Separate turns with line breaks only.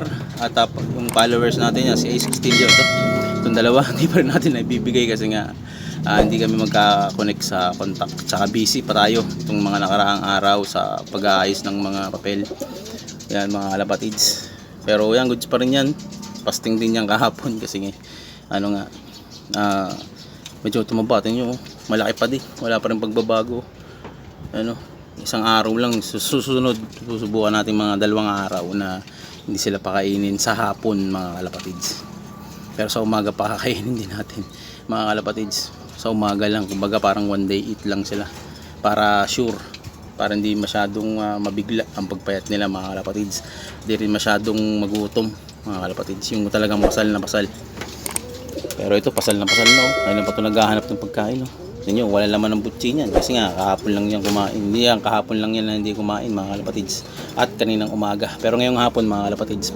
vlogger at uh, yung followers natin yan, si A16 yun. Ito. Itong dalawa, hindi pa rin natin naibibigay kasi nga ah, hindi kami magka-connect sa contact. Tsaka busy pa tayo itong mga nakaraang araw sa pag-aayos ng mga papel. Yan mga kalapatids. Pero yan, goods pa rin yan. Pasting din yan kahapon kasi nga, ano nga, ah, medyo tumaba. Nyo, oh, malaki pa din. Wala pa rin pagbabago. Ano, isang araw lang. Sus- Susunod, susubukan natin mga dalawang araw na hindi sila pakainin sa hapon mga kalapatids. Pero sa umaga pa kakainin din natin mga kalapatids. Sa umaga lang, kumbaga parang one day eat lang sila. Para sure, para hindi masyadong ah, mabigla ang pagpayat nila mga kalapatids. Hindi rin masyadong magutom mga kalapatids. Yung talagang pasal na pasal. Pero ito pasal na pasal na oh. Ayun pa ito naghahanap ng pagkain oh. Tingnan nyo, wala laman ng butsi niyan. Kasi nga, kahapon lang yan kumain. Hindi yan, kahapon lang yan na hindi kumain mga kalapatids. At kaninang umaga. Pero ngayong hapon mga kalapatids,